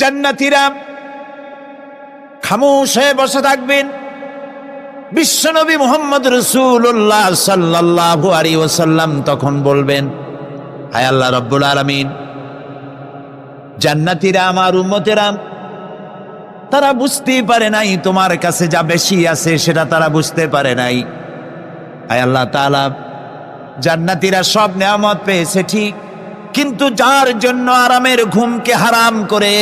জান্নাতীরা খামোশ হয়ে বসে থাকবেন। বিশ্বনবী মোহাম্মদ রসুল্লাহ সাল্লাহ আলী ওসাল্লাম তখন বলবেন, হায় আল্লাহ রব্বুল আলমিন, জান্নাতীরা আমার উম্মতেরা, তারা বুঝতেই পারে নাই তোমার কাছে যা বেশি আছে সেটা তারা বুঝতে পারে নাই। আয় আল্লাহ তাআলা, জান্নাতীরা সব নেয়ামত পেয়েছে, ঠিক কিন্তু যার জন্য আরামের ঘুমকে হারাম করে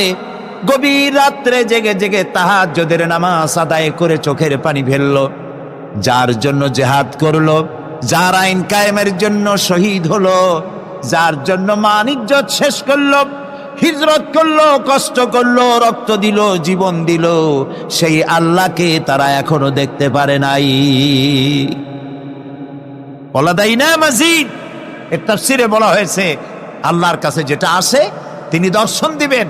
গভীর রাত্রে জেগে জেগে তাহাজ্জুদের নামাজ আদায় করে চোখের পানি ফেলল, যার জন্য জেহাদ করল, যার আইন কায়েমের জন্য শহীদ হলো, যার জন্য মানিজ্জত শেষ করল, হিজরত করল, কষ্ট করল, রক্ত দিল, জীবন দিল, সেই আল্লাহকে তারা এখনও দেখতে পারে নাই। বলা দেয় না মাজিদ, এর তাফসিরে বলা হয়েছে আল্লাহর কাছে যেটা আসে, তিনি দর্শন দিবেন।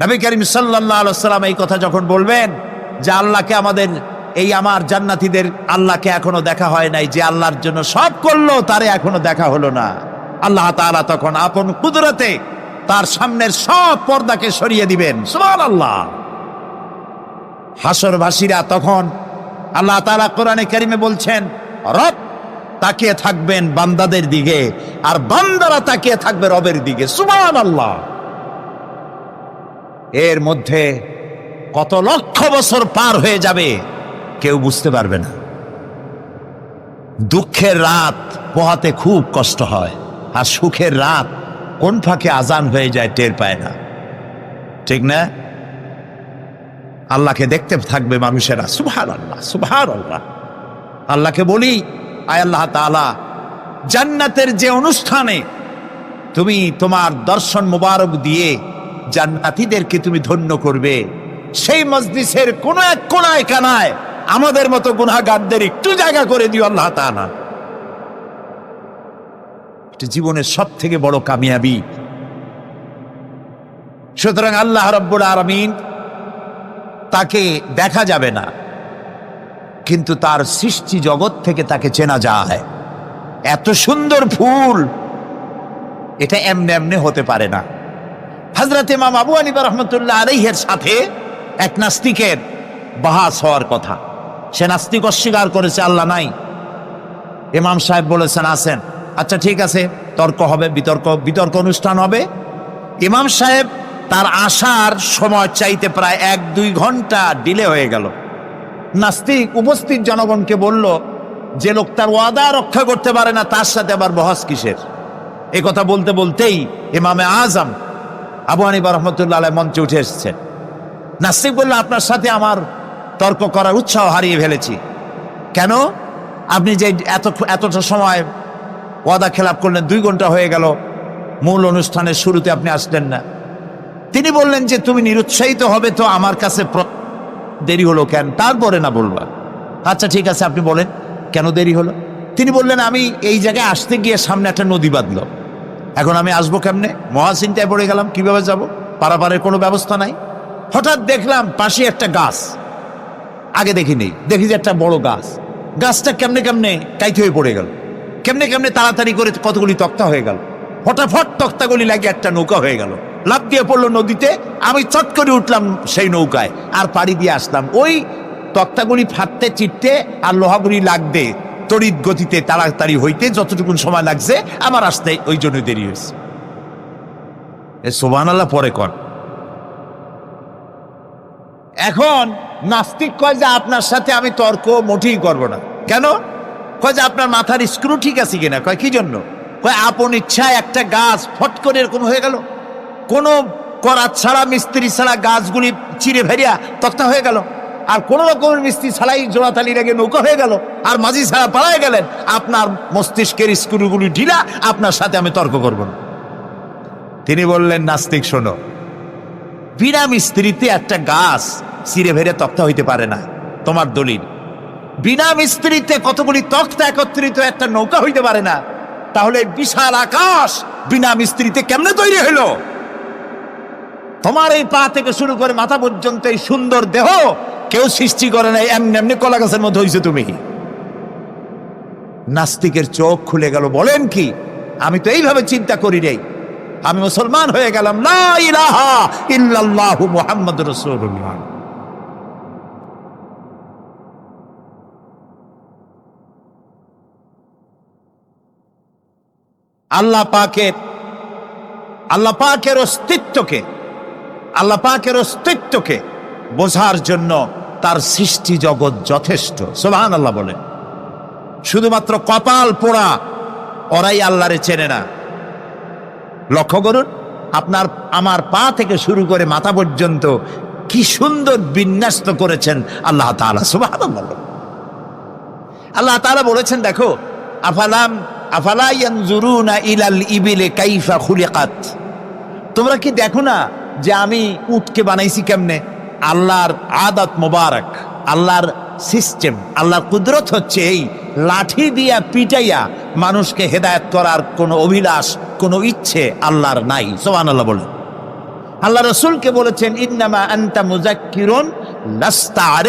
নবী করিম সাল্লাহ সাল্লাম এই কথা যখন বলবেন যে আল্লাহকে আমাদের, এই আমার জান্নাতীদের আল্লাহকে এখনও দেখা হয় নাই, যে আল্লাহর জন্য সব করল, তারে এখনও দেখা হলো না। আল্লাহ তাআলা তখন আপন কুদরতে তার সামনের সব পর্দাকে সরিয়ে দিবেন। সুবহান আল্লাহ হাসরবাসীরা তখন আল্লাহ তাআলা কোরআনে কারিমে বলছেন, রব তাকিয়ে থাকবেন বান্দাদের দিকে, আর বান্দারা তাকিয়ে থাকবে রবের দিকে। সুবহান আল্লাহ এর মধ্যে কত লক্ষ বছর পার হয়ে যাবে, কেউ বুঝতে পারবে না। দুঃখের রাত পোহাতে খুব কষ্ট হয়, আর সুখের রাত কোন ফাঁকে আজান হয়ে যায় টের পায় না। ঠিক না? আল্লাহকে দেখতে থাকবে মানুষেরা। সুভার আল্লাহ সুভার আল্লাহ আল্লাহকে বলি আয় আল্লাহ তাআলা, জান্নাতের যে অনুষ্ঠানে তুমি তোমার দর্শন মুবারক দিয়ে জান্নাতীদেরকে তুমি ধন্য করবে, সেই মজলিসের কোন এক কোনায় কানায় আমাদের মতো গুনাগারদের একটু জায়গা করে দিও আল্লাহ এটা জীবনের সব থেকে বড় কামিয়াবি। সুতরাং আল্লাহ রব্বুল আলমিন তাকে দেখা যাবে না। কিন্তু তার সৃষ্টি জগৎ থেকে তাকে চেনা যায়। এত সুন্দর ফুল! এটা এমনি এমনি হতে পারে না। হজরত ইমাম আবু আনিবা রহমতুল্লাহ আলহের সাথে এক নাস্তিকের বাহাস হওয়ার কথা। সে নাস্তিক অস্বীকার করেছে, আল্লাহ নাই। ইমাম সাহেব বলেছেন আসেন আচ্ছা ঠিক আছে, তর্ক হবে, বিতর্ক বিতর্ক অনুষ্ঠান হবে। ইমাম সাহেব তার আসার সময় চাইতে প্রায় এক দুই ঘণ্টা ডিলে হয়ে গেল। নাস্তিক উপস্থিত জনগণকে বলল, যে লোক তার ওয়াদা রক্ষা করতে পারে না, তার সাথে আবার বহস কিসের? এ কথা বলতে বলতেই ইমামে আজম আবু হানিফা রহমতুল্লাহ মঞ্চে উঠে এসেছেন। নাস্তিক বলল, আপনার সাথে আমার তর্ক করার উৎসাহ হারিয়ে ফেলেছি। কেন? আপনি যে এত, এতটা সময় ওয়াদা খেলাপ করলেন, দুই ঘণ্টা হয়ে গেল, মূল অনুষ্ঠানের শুরুতে আপনি আসলেন না। তিনি বললেন যে, তুমি নিরুৎসাহিত হবে তো আমার কাছে দেরি হলো কেন? তারপরে না বলবা। আচ্ছা ঠিক আছে, আপনি বলেন, কেন দেরি হলো? তিনি বললেন, আমি এই জায়গায় আসতে গিয়ে সামনে একটা নদী বাঁধলো। এখন আমি আসব কেমনে? মহাচিন্তায় পড়ে গেলাম, কীভাবে যাব? পারাপারের কোনো ব্যবস্থা নাই। হঠাৎ দেখলাম পাশে একটা গাছ। আগে দেখিনি, দেখি যে একটা বড় গাছ। গাছটা কেমনে কেমনে কাইতে হয়ে পড়ে গেল। কেমনে কেমনে তাড়াতাড়ি করে কতগুলি তক্তা হয়ে গেল। ফটাফট তক্তাগুলি লাগে একটা নৌকা হয়ে গেল। লাভ দিয়ে পড়ল নদীতে, আমি চট করে উঠলাম সেই নৌকায়, আর পাড়ি দিয়ে আসলাম। ওই তক্তাগুলি ফাটতে চিটতে আর লোহাগুলি লাগতে, তড়িৎ গতিতে তাড়াতাড়ি হইতে যতটুকুন সময় লাগছে, আমার আসতে ওই জন্য দেরি হয়েছে। এ সোবান পরে কর। এখন নাস্তিক কয় যে আপনার সাথে আমি তর্ক মোটেই করব না। কেন? কয় যে আপনার মাথার স্ক্রু ঠিক আছে কিনা? কয়, কি জন্য? কয়, আপন ইচ্ছায় একটা গাছ ফট করে এরকম হয়ে গেল। কোনো করাত ছাড়া, মিস্ত্রি ছাড়া গাছগুলি চিরে ভেরিয়া তক্তা হয়ে গেল। আর কোন রকমের মিস্ত্রি ছাড়াই জোড়াতালি রেগে নৌকা হয়ে গেল। আর মাঝি ছাড়া পালায় গেলেন। আপনার মস্তিষ্কের স্ক্রুগুলি ঢিলা, আপনার সাথে আমি তর্ক করব না। তিনি বললেন, নাস্তিক, শোনো। বিনা মিস্ত্রিতে একটা গাছ চিরে ভেরে তক্তা হইতে পারে না। তোমার দলিল। বিনা মিস্ত্রিতে কতগুলি তক্তা একত্রিত একটা নৌকা হইতে পারে না। তাহলে বিশাল আকাশ বিনা মিস্ত্রিতে কেমনে তৈরি হইল? তোমার এই পা থেকে শুরু করে মাথা পর্যন্ত এই সুন্দর দেহ কেউ সৃষ্টি করে নাই, এমনি এমনি কলা গাছের মধ্যে হয়েছে তুমি। নাস্তিকের চোখ খুলে গেল, বলেন কি? আমি তো এইভাবে চিন্তা করি রে আমি মুসলমান হয়ে গেলাম, লা ইলাহা ইল্লাল্লাহু মুহাম্মাদুর রাসূলুল্লাহ। আল্লাহ পাকের আল্লাহ পাকের অস্তিত্বকে আল্লাহ পাকের অস্তিত্বকে বোঝার জন্য তার সৃষ্টি জগৎ যথেষ্ট। সোহান আল্লাহ বলেন। শুধুমাত্র কপাল পোড়া ওরাই আল্লাহরে চেনে না। লক্ষ্য করুন, আপনার, আমার পা থেকে শুরু করে মাথা পর্যন্ত কি সুন্দর বিন্যস্ত করেছেন আল্লাহ তাআলা, সুবহানাল্লাহ আল্লাহ তাআলা বলেছেন, দেখো, আফালাম, আফালা ইয়ানজুরুনা ইলাল ইবিলে কাইফা খুলিকাত। তোমরা কি দেখো না যে আমি উটকে বানাইছি কেমনে? আল্লাহর আদাত মোবারক, আল্লাহর সিস্টেম আল্লাহর কুদরত হচ্ছে এই লাঠি দিয়া পিটাইয়া মানুষকে হেদায়েত করার কোনো অভিলাষ, কোনো ইচ্ছে আল্লাহর নাই। সোহান আল্লাহ বলেন। আল্লাহ রসুলকে বলেছেন, ইন্নামা আন্তা মুজাক্কিরুন লাস্তা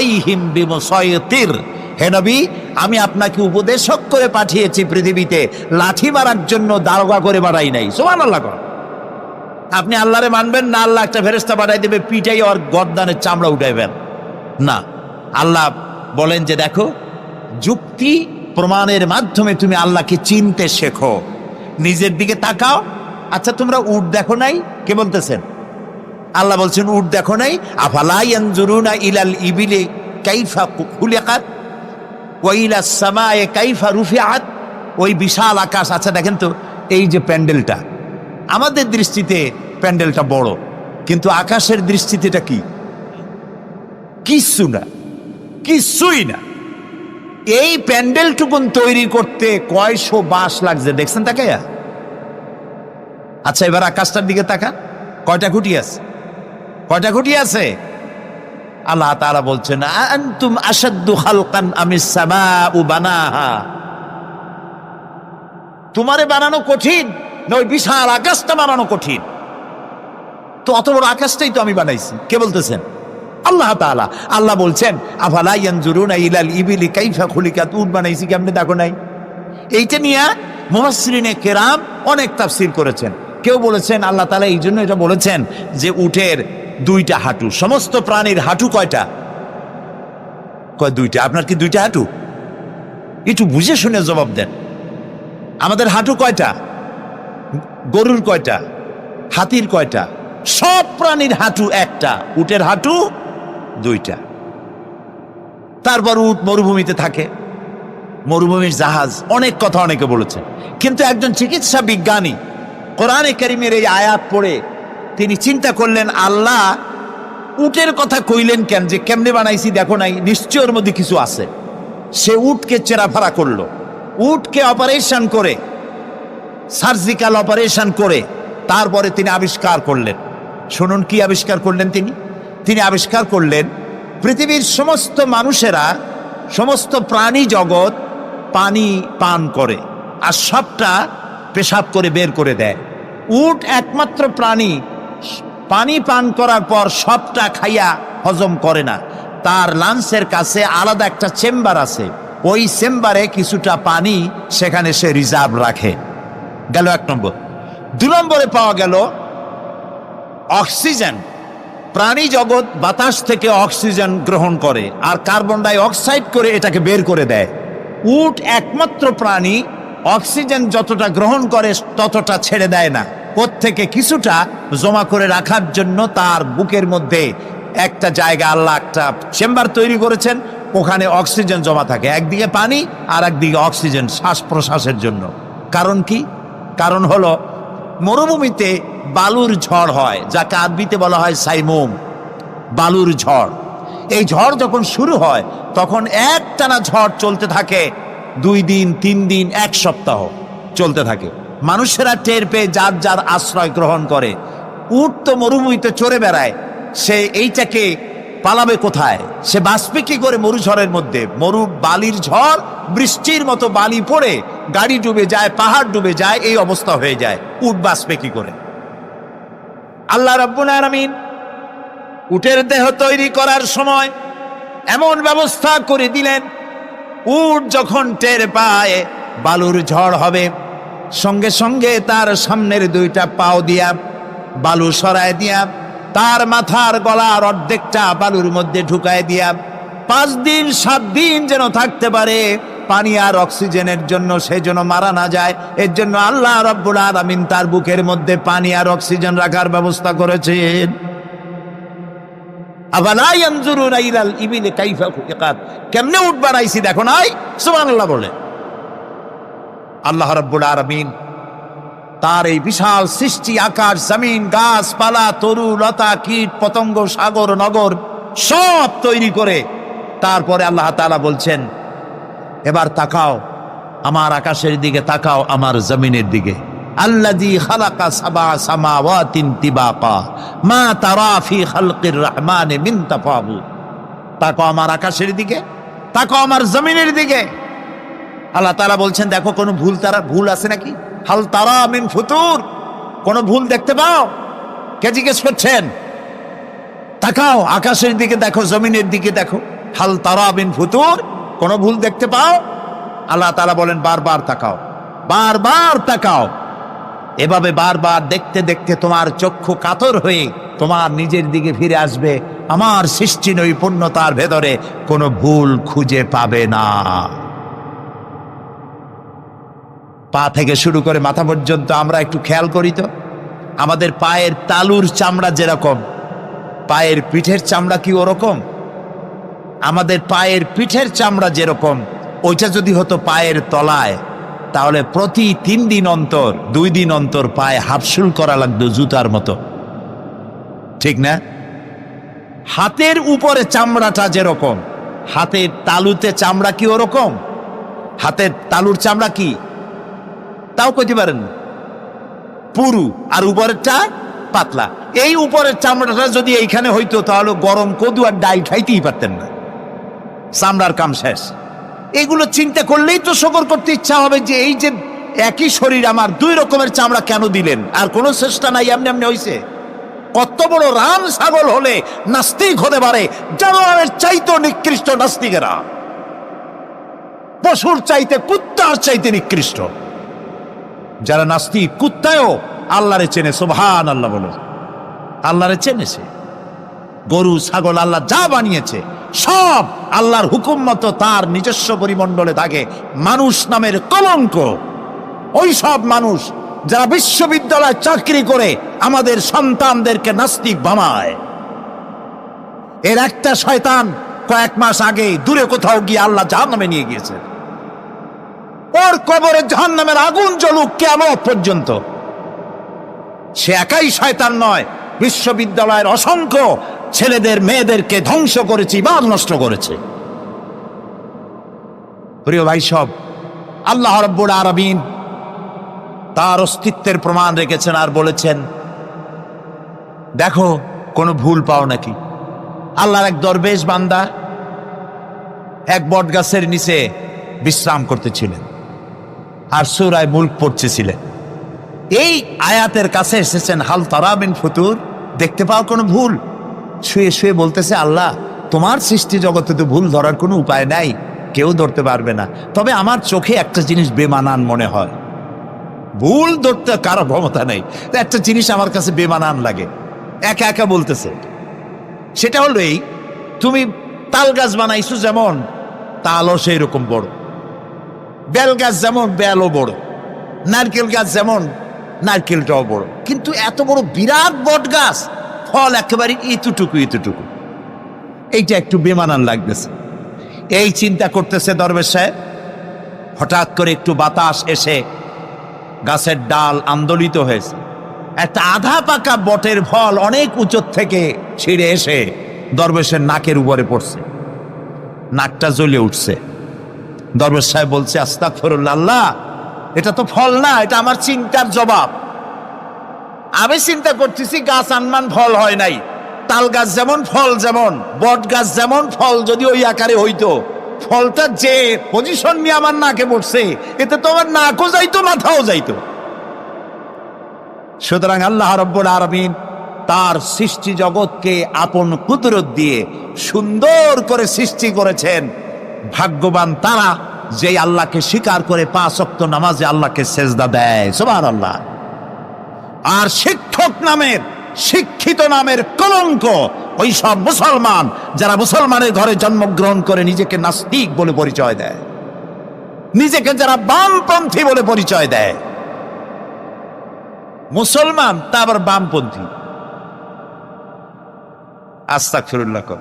আমি আপনাকে উপদেশক করে পাঠিয়েছি পৃথিবীতে, লাঠি মারার জন্য দারোগা করে বাড়াই নাই। সুবহানাল্লাহ কর। আপনি আল্লাহরে মানবেন না, আল্লাহ একটা ফেরেস্তা পাঠাই দেবে পিটাই ওর গর্দানের চামড়া উঠাইবেন। না, আল্লাহ বলেন যে দেখো, যুক্তি প্রমাণের মাধ্যমে তুমি আল্লাহকে চিনতে শেখো। নিজের দিকে তাকাও আচ্ছা তোমরা উট দেখো নাই? কে বলতেছেন? আল্লাহ বলছেন, উট দেখো নাই? আফালা ইয়ানজুরুনা ইলাল ইবিলি কাইফা খুলিকাত ওয়াইলা সামায়ে কাইফা রুফিআত। ওই বিশাল আকাশ আচ্ছা দেখেন তো, এই যে প্যান্ডেলটা আমাদের দৃষ্টিতে প্যান্ডেলটা বড়, কিন্তু আকাশের দৃষ্টিতে এটা কি? না, কিচ্ছুই না। এই প্যান্ডেলটুকুন তৈরি করতে কয়শো বাঁশ লাগছে, দেখছেন তাকে আচ্ছা এবার আকাশটার দিকে তাকান, কয়টা খুঁটি আছে? কয়টা খুঁটি আছে? আল্লাহ তারা বলছেন, আনতুম আসাদ্দু খালকান আমি সামাউ বানাহা? তোমারে বানানো কঠিন। না ওই বিশাল আকাশটা বানানো কঠিন। তো অত বড় আকাশটাই তো আমি বানাইছি। কে বলতেছেন? আল্লাহ তাআলা। আল্লাহ বলছেন, আফালা ইয়ানজুরুনা ইলাল ইবিলি কাইফা খুলিকাত উট বানাইছি, কেমনে দেখো নাই? এইটা নিয়ে মুহাসসিরিনে কেরাম অনেক তাফসীর করেছেন। কেউ বলেছেন, আল্লাহ তালা এই জন্য এটা বলেছেন যে উটের দুইটা হাঁটু, সমস্ত প্রাণীর হাঁটু কয়টা? কয় দুইটা। আপনার কি দুইটা হাঁটু? একটু বুঝে শুনে জবাব দেন। আমাদের হাঁটু কয়টা? গরুর কয়টা? হাতির কয়টা? সব প্রাণীর হাঁটু একটা, উটের হাঁটু দুইটা। তারপর উট মরুভূমিতে থাকে। মরুভূমির জাহাজ অনেক কথা অনেকে বলেছে। কিন্তু একজন চিকিৎসা বিজ্ঞানী কোরআনে করিমের এই আয়াত পড়ে তিনি চিন্তা করলেন, আল্লাহ উটের কথা কইলেন কেন? যে কেমনে বানাইছি দেখো নাই নিশ্চয় ওর মধ্যে কিছু আছে। সে উটকে চেরাফারা করল। উটকে অপারেশন করে সার্জিক্যাল অপারেশন করে তারপরে তিনি আবিষ্কার করলেন। শুনুন, কি আবিষ্কার করলেন তিনি? তিনি আবিষ্কার করলেন, পৃথিবীর সমস্ত মানুষেরা, সমস্ত প্রাণী জগৎ পানি পান করে আর সবটা পেশাব করে বের করে দেয়। উট একমাত্র প্রাণী। পানি পান করার পর সবটা খাইয়া হজম করে না। তার লাঞ্চের কাছে আলাদা একটা চেম্বার আছে। ওই চেম্বারে কিছুটা পানি সেখানে সে রিজার্ভ রাখে। গেল এক নম্বর। দু নম্বরে পাওয়া গেল অক্সিজেন। প্রাণী জগৎ বাতাস থেকে অক্সিজেন গ্রহণ করে আর কার্বন ডাই অক্সাইড করে এটাকে বের করে দেয়। উট একমাত্র প্রাণী অক্সিজেন যতটা গ্রহণ করে ততটা ছেড়ে দেয় না। থেকে কিছুটা জমা করে রাখার জন্য তার বুকের মধ্যে একটা জায়গা আল্লাহ একটা চেম্বার তৈরি করেছেন। ওখানে অক্সিজেন জমা থাকে। একদিকে পানি আর একদিকে অক্সিজেন শ্বাস প্রশ্বাসের জন্য। কারণ কি? কারণ হলো, মরুভূমিতে বালুর ঝড় হয়, যাকে আরবিতে বলা হয় সাইমোম, বালুর ঝড়। এই ঝড় যখন শুরু হয়, তখন একটানা ঝড় চলতে থাকে, দুই দিন, তিন দিন, এক সপ্তাহ চলতে থাকে। মানুষেরা টের পেয়ে যার যার আশ্রয় গ্রহণ করে। উট তো মরুভূমিতে চড়ে বেড়ায়, সে এইটাকে পালাবে কোথায়? সে বাঁচবে কি করে মরু ঝড়ের মধ্যে? মরু বালির ঝড়, বৃষ্টির মতো বালি পড়ে গাড়ি ডুবে যায়, পাহাড় ডুবে যায়, এই অবস্থা হয়ে যায়। উট বাঁচবে কি করে? আল্লাহ রব্বুল আলামিন উটের দেহ তৈরি করার সময় এমন ব্যবস্থা করে দিলেন, উট যখন টের পায়, বালুর ঝড় হবে। সঙ্গে সঙ্গে তার সামনের দুইটা পাও দিয়া, বালু সরায় দিয়া, তার মাথার গলার অর্ধেকটা বালুর মধ্যে ঢুকায় দিয়া পাঁচ দিন, সাত দিন যেন থাকতে পারে, পানি আর অক্সিজেনের জন্য সে যেন মারা না যায়, এর জন্য আল্লাহ রব্বুল আলামিন তার বুকের মধ্যে পানি আর অক্সিজেন রাখার ব্যবস্থা করেছেন। কেমনে দেখো বলে। আল্লাহ তার এই বিশাল সৃষ্টি আকাশ, জমিন, গাছপালা, তরু, লতা সাগর, নগর সব তৈরি করে তারপরে আল্লাহ তালা বলছেন, এবার তাকাও, আমার আকাশের দিকে তাকাও, আমার জমিনের দিকে। খালাকা সাবা তিবাকা, মা তারা আমার আকাশের দিকে আমার জমিনের দিকে। আল্লাহ তাআলা বলছেন, দেখো কোনো ভুল তারা, ভুল আছে নাকি? হাল তারা মিন ফুতুর, কোনো ভুল দেখতে পাও? কে জিজ্ঞেস করছেন? তাকাও, আকাশের দিকে দেখো, জমিনের দিকে দেখো। হাল তারা বিন ফুতুর, কোনো ভুল দেখতে পাও? আল্লাহ তাআলা বলেন, বারবার তাকাও বারবার তাকাও। এভাবে বারবার দেখতে দেখতে তোমার চক্ষু কাতর হয়ে তোমার নিজের দিকে ফিরে আসবে। আমার সৃষ্টি নৈপুণ্যতার ভেতরে কোনো ভুল খুঁজে পাবে না। পা থেকে শুরু করে মাথা পর্যন্ত আমরা একটু খেয়াল করি তো। আমাদের পায়ের তালুর চামড়া যেরকম, পায়ের পিঠের চামড়া কি ওরকম? আমাদের পায়ের পিঠের চামড়া যেরকম, ওইটা যদি হতো পায়ের তলায়, তাহলে প্রতি তিন দিন অন্তর, দুই দিন অন্তর পায়ে হাফসুল করা লাগতো জুতার মতো। ঠিক না? হাতের উপরে চামড়াটা যেরকম, হাতের তালুতে চামড়া কি ওরকম? হাতের তালুর চামড়া কি? তাও কইতে পারেন? পুরু, আর উপরেরটা পাতলা। এই উপরের চামড়াটা যদি এইখানে হইতো, তাহলে গরম কদু আর ডাই খাইতেই পারতেন না। চামড়ার কাম শেষ। এগুলো চিন্তা করলেই তো শকর করতে ইচ্ছা হবে যে এই যে একই শরীর আমার দুই রকমের চামড়া কেন দিলেন? আর কোনো চেষ্টা নাই, এমনি এমনি হইছে। কত বড় রাম ছাগল হলে নাস্তিক হতে পারে, জানোয়ারের চাইতে নিকৃষ্ট নাস্তিকেরা। পশুর চাইতে, কুত্তার চাইতে নিকৃষ্ট। যারা নাস্তিক, কুত্তায়ও আল্লাহরে চেনে সোভান আল্লাহ বলো। আল্লাহরে চেনেছে। গরু, ছাগল আল্লাহ যা বানিয়েছে, সব আল্লাহর হুকুম মতো তার নিজস্ব পরিমণ্ডলে থাকে। মানুষ নামের কলঙ্ক। ওই সব মানুষ যারা বিশ্ববিদ্যালয়ে চাকরি করে আমাদের সন্তানদেরকে নাস্তিক বানায়। এর একটা শয়তান কয়েক মাস আগে দূরে কোথাও গিয়ে আল্লাহ জাহান নামে নিয়ে গিয়েছে। ওর কবরে জাহান নামের আগুন জ্বলুক কেমন পর্যন্ত। সে একাই শয়তান নয়, বিশ্ববিদ্যালয়ের অসংখ্য ছেলেদের, মেয়েদেরকে ধ্বংস করেছি ইমান নষ্ট করেছে। প্রিয় ভাই সব, আল্লাহ রব্বুল আরবিন তার অস্তিত্বের প্রমাণ রেখেছেন আর বলেছেন, দেখো, কোনো ভুল পাও নাকি? আল্লাহর এক দরবেশ বান্দা এক বট গাছের নিচে বিশ্রাম করতেছিলেন আর সুরায় মুল্ক পড়তেছিলেন। এই আয়াতের কাছে এসেছেন, হাল তারাবিন ফুতুর, দেখতে পাও কোনো ভুল? শুয়ে শুয়ে বলতেছে, আল্লাহ, তোমার সৃষ্টি জগতে তো ভুল ধরার কোনো উপায় নাই। কেউ ধরতে পারবে না। তবে আমার চোখে একটা জিনিস বেমানান মনে হয়। ভুল ধরতে কারও ক্ষমতা নেই। একটা জিনিস আমার কাছে বেমানান লাগে। একা একা বলতেছে। সেটা হলো এই, তুমি তাল গাছ বানাইছো যেমন, তালও সেই রকম বড়। বেল গাছ যেমন, বেলও বড়। নারকেল গাছ যেমন, নারকেলটাও বড়। কিন্তু এত বড় বিরাট বট গাছ ফল একেবারে ইতুটুকু ইতুটুকু। এইটা একটু বেমানান লাগতেছে। এই চিন্তা করতেছে দরবেশ সাহেব। হঠাৎ করে একটু বাতাস এসে গাছের ডাল আন্দোলিত হয়েছে। একটা আধা পাকা বটের ফল অনেক উঁচুর থেকে ছিঁড়ে এসে দরবেশের নাকের উপরে পড়ছে। নাকটা জ্বলে উঠছে। দরবেশ সাহেব বলছে আস্তাক আল্লাহ, এটা তো ফল না, এটা আমার চিন্তার জবাব। আমি চিন্তা করতেছি গাছ আনমান ফল হয় নাই। তাল গাছ যেমন ফল যেমন, বট গাছ যেমন ফল, যদি ওই আকারে হইতো। ফলটা যে পজিশন নিয়ে আমার নাকে পড়ছে, এতে তো আমার নাকও যাইতো, মাথাও যাইতো। সুতরাং আল্লাহ রব্বুল আরবিন তার সৃষ্টি জগৎকে আপন কুদরত দিয়ে সুন্দর করে সৃষ্টি করেছেন। ভাগ্যবান তারা যে আল্লাহকে স্বীকার করে পাঁচ নামাজে আল্লাহকে সেজদা দেয়। সুবহান আল্লাহ আর শিক্ষক নামের, শিক্ষিত নামের কলঙ্ক ওই সব মুসলমান যারা মুসলমানের ঘরে জন্মগ্রহণ করে নিজেকে নাস্তিক বলে পরিচয় দেয়। নিজেকে যারা বামপন্থী বলে পরিচয় দেয়। মুসলমান তা আবার বামপন্থী। আস্তাক ফিরুল্লাহ কর।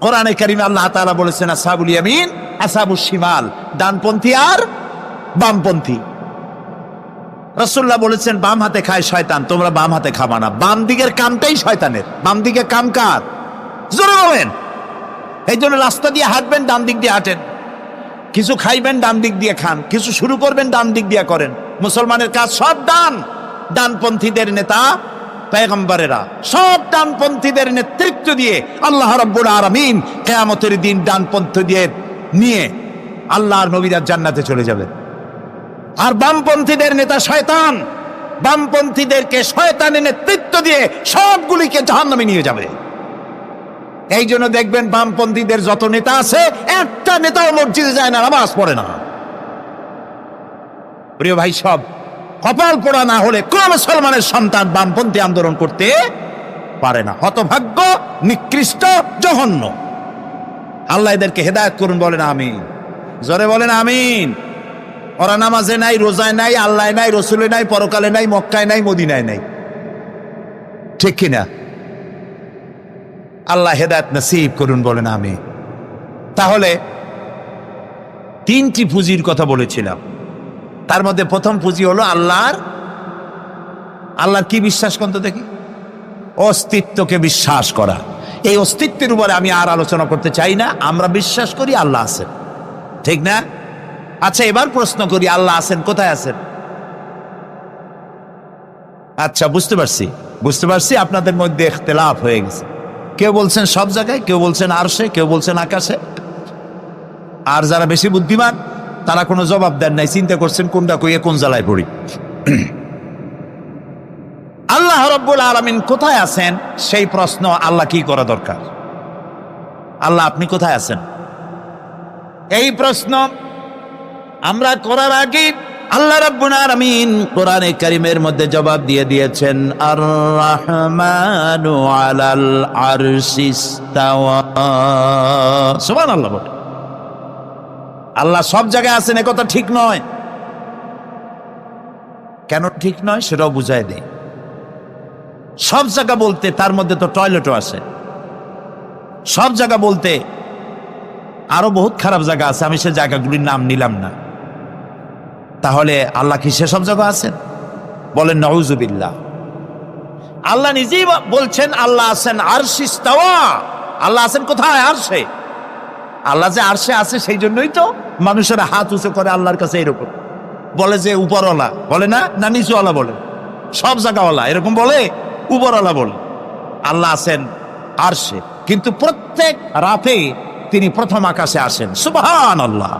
কোরআনে কারিমে আল্লাহ তাআলা বলেছেন, আসাবুল ইয়ামিন আসাবুল শিমাল। ডানপন্থী আর বামপন্থী। রসুল্লাহ বলেছেন, বাম হাতে খায় শয়তান, তোমরা বাম হাতে খাবা না। বাম দিকের কামটাই শয়তানের। বাম দিকে কাম কার? জোরে বলেন। এই জন্য রাস্তা দিয়ে হাঁটবেন, ডান দিক দিয়ে হাঁটেন। কিছু খাইবেন, ডান দিক দিয়ে খান। কিছু শুরু করবেন, ডান দিক দিয়ে করেন। মুসলমানের কাজ সব ডান। ডানপন্থীদের নেতা পেগম্বরেরা সব ডানপন্থীদের নেতৃত্ব দিয়ে আল্লাহ রব্বুল আরামিন কেয়ামতের দিন ডানপন্থী দিয়ে নিয়ে আল্লাহর নবীরা জান্নাতে চলে যাবে আর বামপন্থীদের নেতা শয়তান। বামপন্থীদেরকে শয়তানের নেতৃত্ব দিয়ে সবগুলিকে জাহান্নামে নিয়ে যাবে। এই জন্য দেখবেন বামপন্থীদের যত নেতা আছে, একটা নেতাও মসজিদে যায় না, নামাজ পড়ে না। প্রিয় ভাই, সব কপাল পোড়া না হলে কোন মুসলমানের সন্তান বামপন্থী আন্দোলন করতে পারে না। হতভাগ্য, নিকৃষ্ট, জঘন্য। আল্লাহ এদেরকে হেদায়ত করুন, বলেন আমিন। জোরে বলেন আমিন। ওরা নামাজে নাই, রোজায় নাই আল্লাহ নাই, রসুলে নাই, পরকালে নাই, মক্কায় নাই, মদিনায় নাই। ঠিক কিনা? আল্লাহ হেদায়ত নসিব করুন বলেন আমি তাহলে তিনটি পুঁজির কথা বলেছিলাম। তার মধ্যে প্রথম পুঁজি হলো আল্লাহর আল্লাহর কি বিশ্বাস করতে দেখি? অস্তিত্বকে বিশ্বাস করা। এই অস্তিত্বের উপরে আমি আর আলোচনা করতে চাই না, আমরা বিশ্বাস করি আল্লাহ আছেন। ঠিক না? আচ্ছা এবার প্রশ্ন করি, আল্লাহ আছেন, কোথায় আছেন? আচ্ছা বুঝতে পারছি বুঝতে পারছি, আপনাদের মধ্যে ইখতিলাফ হয়ে গেছে। কেউ বলছেন সব জায়গায়, কেউ বলছেন আরশে, কেউ বলছেন আকাশে। আর যারা বেশি বুদ্ধিমান, তারা কোনো জবাব দেন নাই, চিন্তা করছেন কোনটা কইয়ে কোন জ্বালায় পড়ি। আল্লাহ রব্বুল আলমিন কোথায় আছেন? সেই প্রশ্ন আল্লাহ কি করা দরকার? আল্লাহ, আপনি কোথায় আছেন? এই প্রশ্ন আমরা করার আগে আল্লাহ রাব্বুল আলামিন কোরআনে কারীমের মধ্যে জবাব দিয়ে দিয়েছেন আর রহমানু আলাল আরশিস্তাওয়া আল্লাহ সব জায়গায় আছেন, এ কথা ঠিক নয়। কেন ঠিক নয় সেটাও বুঝায় দেয় সব জায়গা বলতে তার মধ্যে তো টয়লেটও আছে। সব জায়গা বলতে আরও বহুত খারাপ জায়গা আছে, আমি সে জায়গাগুলির নাম নিলাম না। তাহলে আল্লাহ কি সেসব জায়গা আছেন? বলেন, নউজুবিল্লাহ। আল্লাহ নিজেই বলছেন, আল্লাহ আছেন আরশিস্তাওয়া আল্লাহ আছেন কোথায়? আরশে। আল্লাহ যে আরশে আছে, সেই জন্যই তো মানুষেরা হাত উঁচু করে আল্লাহর কাছে এরকম। বলে যে উপরওয়ালা, বলে না? না, নিচুওয়ালা বলে। সব জায়গাওয়ালা, এরকম বলে? উপরওয়ালা বলে। আল্লাহ আছেন আরশে। কিন্তু প্রত্যেক রাতে তিনি প্রথম আকাশে আসেন। সুবহান আল্লাহ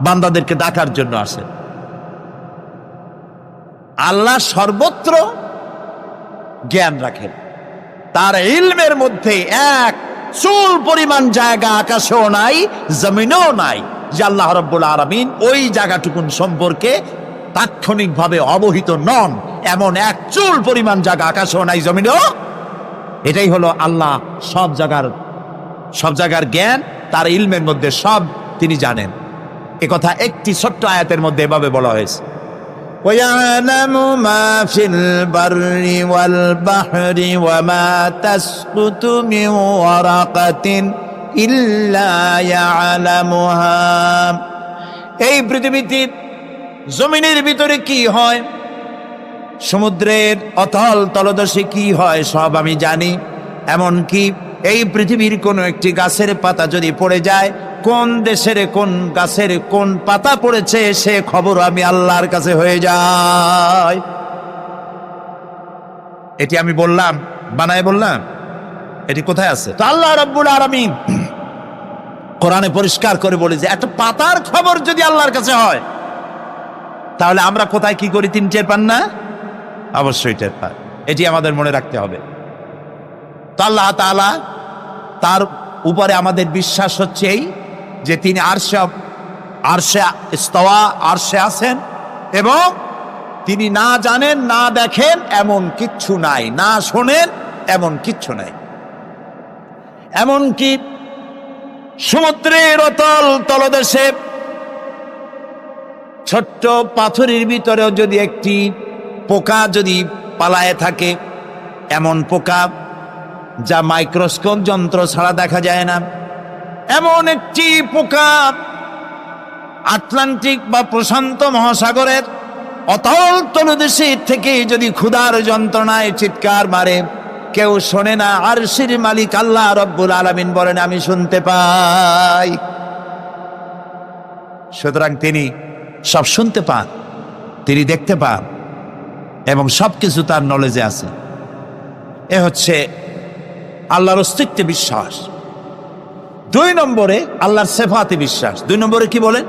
বান্দাদেরকে ডাকার জন্য আসেন আল্লাহ সর্বত্র জ্ঞান রাখেন। তার ইলমের মধ্যে এক চুল পরিমাণ জায়গা আকাশেও নাই, জমিনেও নাই, যে আল্লাহ রব্বুল আরামিন ওই জায়গাটুকুন সম্পর্কে তাৎক্ষণিকভাবে অবহিত নন। এমন এক চুল পরিমাণ জায়গা আকাশেও নাই, জমিনেও। এটাই হলো আল্লাহ সব জায়গার সব জায়গার জ্ঞান, তার ইলমের মধ্যে সব তিনি জানেন। এ কথা একটি ছোট্ট আয়াতের মধ্যে এভাবে বলা হয়েছে ويعلم ما في البر والبحر وما تسقط من ورقة إلا يعلمها এই পৃথিবীতে জমিনের ভিতরে কি হয় সমুদ্রের অতল তলদশে কি হয় সব আমি জানি এমনকি এই পৃথিবীর কোনো একটি গাছের পাতা যদি পড়ে যায় কোন দেশের কোন গাছের কোন পাতা পড়েছে সে খবর আমি আল্লাহর কাছে হয়ে যায় এটি আমি বললাম, বানায় বললাম, এটি কোথায় আছে? তো আল্লাহ রব্বুল আলামিন কোরআনে পরিষ্কার করে বলে যে একটা পাতার খবর যদি আল্লাহর কাছে হয়, তাহলে আমরা কোথায় কি করি? তিন টের পান না? অবশ্যই টের পান। এটি আমাদের মনে রাখতে হবে। তো আল্লাহ তাআলা তার উপরে আমাদের বিশ্বাস হচ্ছে এই যে তিনি আরশে আরশে আছেন এবং তিনি না জানেন, না দেখেন এমন কিচ্ছু নাই, না শোনেন এমন কিচ্ছু নাই। এমনকি সমুদ্রের অতল তলদেশে ছোট্ট পাথরের ভিতরেও যদি একটি পোকা যদি পালায়ে থাকে, এমন পোকা যা মাইক্রোস্কোপ যন্ত্র ছাড়া দেখা যায় না। এমন একটি পোকা আটলান্টিক বা প্রশান্ত মহাসাগরের অতল তলদেশে থেকে যদি ক্ষুধার যন্ত্রণায় চিৎকার মারে, কেউ শোনে না আর সির মালিক আল্লাহ রব্বুল আলমিন বলেন, আমি শুনতে পাই। সুতরাং তিনি সব শুনতে পান, তিনি দেখতে পান, এবং সব কিছু তার নলেজে আছে। এ হচ্ছে আল্লাহর অস্তিত্বে বিশ্বাস। দুই নম্বরে আল্লাহর সেফাতে বিশ্বাস। দুই নম্বরে কি বলেন?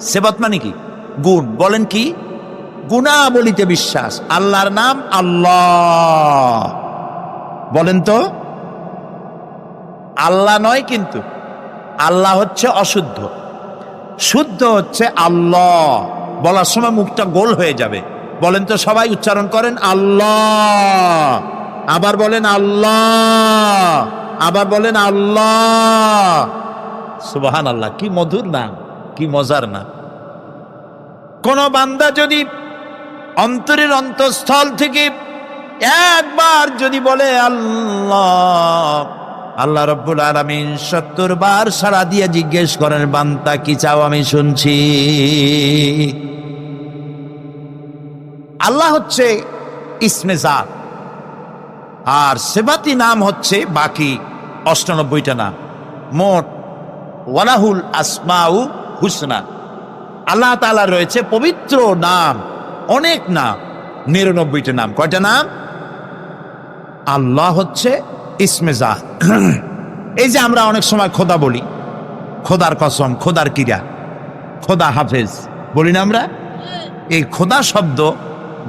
সেবাত মানে কি? গুণ। বলেন কি? গুণাবলিতে বিশ্বাস। আল্লাহর নাম আল্লাহ। বলেন তো? আল্লাহ নয় কিন্তু। আল্লাহ হচ্ছে অশুদ্ধ। শুদ্ধ হচ্ছে আল্লাহ। বলার সময় মুখটা গোল হয়ে যাবে। বলেন তো সবাই উচ্চারণ করেন আল্লাহ। আবার বলেন আল্লাহ। আবার বলেন, আল্লাহ। সুবাহান আল্লাহ কি মধুর নাম, কি মজার নাম। কোন বান্দা যদি অন্তরের অন্তঃস্থল থেকে একবার যদি বলে, আল্লাহ আল্লাহ রব্বুল আলমিন সত্তর বার সারা দিয়ে জিজ্ঞেস করেন বান্তা কি চাও আমি শুনছি? আল্লাহ হচ্ছে ইসমে জাত। আর সেবাতি নাম হচ্ছে বাকি অষ্টানব্বইটা নাম। মোট ওয়ালাহুল আসমাউ হুসনা। আল্লাহ তালা রয়েছে পবিত্র নাম, অনেক নাম, নিরানব্বইটা নাম। কয়টা নাম? আল্লাহ হচ্ছে ইসমেজা এই যে আমরা অনেক সময় খোদা বলি, খোদার কসম, খোদার কিরা, খোদা হাফেজ, বলি না আমরা? এই খোদা শব্দ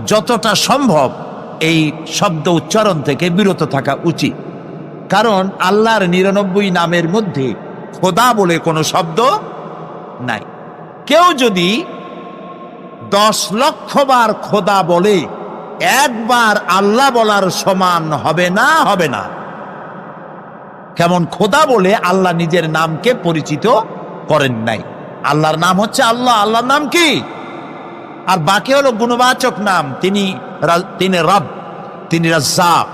যতটা সম্ভব এই শব্দ উচ্চারণ থেকে বিরত থাকা উচিত। কারণ আল্লাহর নিরানব্বই নামের মধ্যে খোদা বলে কোনো শব্দ নাই। কেউ যদি দশ লক্ষ বার খোদা বলে, একবার আল্লাহ বলার সমান হবে না হবে না। কেমন খোদা বলে আল্লাহ নিজের নামকে পরিচিত করেন নাই। আল্লাহর নাম হচ্ছে আল্লাহ। আল্লাহর নাম কি? আর বাকি হলো গুণবাচক নাম। তিনি তিনি রব, তিনি রাজ্জাক,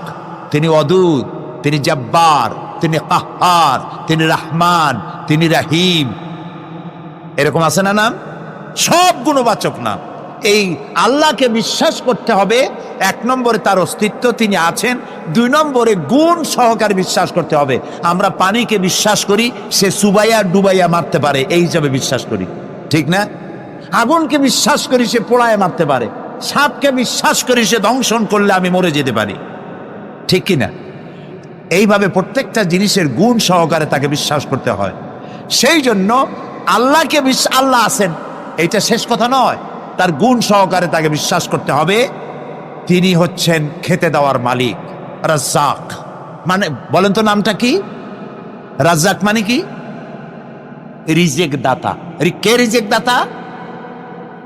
তিনি অদুত তিনি জব্বার, তিনি কাহার তিনি রহমান, তিনি রাহিম। এরকম আছে না নাম? সব গুণবাচক নাম। এই আল্লাহকে বিশ্বাস করতে হবে, এক নম্বরে তার অস্তিত্ব তিনি আছেন, দুই নম্বরে গুণ সহকারে বিশ্বাস করতে হবে। আমরা পানিকে বিশ্বাস করি, সে সুবাইয়া ডুবাইয়া মারতে পারে, এই হিসাবে বিশ্বাস করি। ঠিক না? আগুনকে বিশ্বাস করি সে পোড়ায় মারতে পারে। সাপকে বিশ্বাস করি সে দংশন করলে আমি মরে যেতে পারি। ঠিক কিনা? এইভাবে প্রত্যেকটা জিনিসের গুণ সহকারে তাকে বিশ্বাস করতে হয়। সেই জন্য আল্লাহকে আল্লাহ আছেন। এইটা শেষ কথা নয়। তার গুণ সহকারে তাকে বিশ্বাস করতে হবে। তিনি হচ্ছেন খেতে দেওয়ার মালিক, রাজ্জাক। মানে বলেন তো নামটা কি? রাজ্জাক মানে কি? রিজেক দাতা কে রিজেক দাতা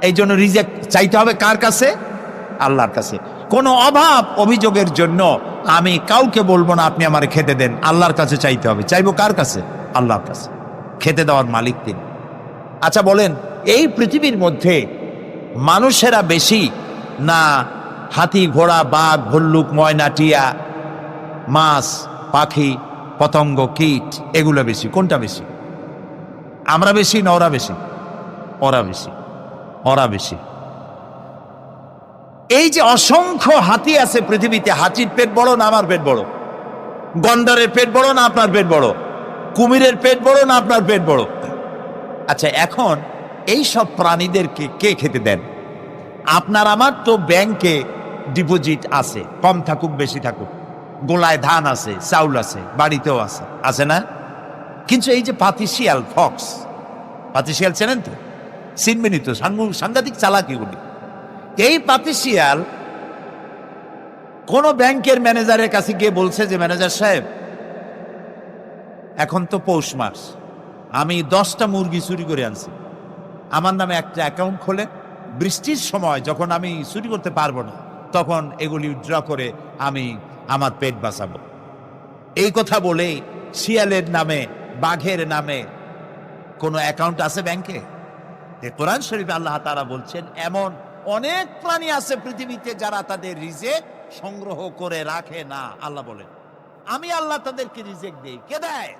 এই জন্য রিজেক্ট চাইতে হবে কার কাছে? আল্লাহর কাছে। কোনো অভাব অভিযোগের জন্য আমি কাউকে বলব না, আপনি আমার খেতে দেন। আল্লাহর কাছে চাইতে হবে। চাইব কার কাছে? আল্লাহর কাছে। খেতে দেওয়ার মালিক তিনি। আচ্ছা বলেন, এই পৃথিবীর মধ্যে মানুষেরা বেশি না হাতি, ঘোড়া, বাঘ, ভল্লুক, ময়না, টিয়া, মাছ, পাখি, পতঙ্গ, কীট, এগুলো বেশি। কোনটা বেশি? আমরা বেশি না ওরা বেশি? ওরা বেশি। ওরা বেশি। এই যে অসংখ্য হাতি আছে পৃথিবীতে, হাতির পেট বড় না আমার পেট বড়? গন্ডারের পেট বড় না আপনার পেট বড়? কুমিরের পেট বড় না আপনার পেট বড়? আচ্ছা এখন এই সব প্রাণীদেরকে কে খেতে দেন? আপনার আমার তো ব্যাংকে ডিপোজিট আছে, কম থাকুক, বেশি থাকুক। গোলায় ধান আছে, চাউল আছে, বাড়িতেও আছে। আছে না? কিন্তু এই যে পাতিশিয়াল, ফক্স। পাতিশিয়াল চেনেন তো? চিনবেনই তো সাংঘ- সাংঘাতিক চালাকিগুলি এই পাতিশিয়াল কোন ব্যাংকের ম্যানেজারের কাছে গিয়ে বলছে যে, ম্যানেজার সাহেব, এখন তো পৌষ মাস। আমি দশটা মুরগি চুরি করে আনছি। আমার নামে একটা অ্যাকাউন্ট খোলে। বৃষ্টির সময় যখন আমি চুরি করতে পারব না, তখন এগুলি উইথড্র করে আমি আমার পেট বাঁচাবো। এই কথা বলেই শিয়ালের নামে, বাঘের নামে কোনো অ্যাকাউন্ট আছে ব্যাংকে? কোরআন শরীফে আল্লাহ তারা বলছেন, এমন অনেক প্রাণী আছে পৃথিবীতে যারা তাদের রিজেক সংগ্রহ করে রাখে না। আল্লাহ বলেন, আমি আল্লাহ তাদেরকে রিজেক দেই। কে দেয়?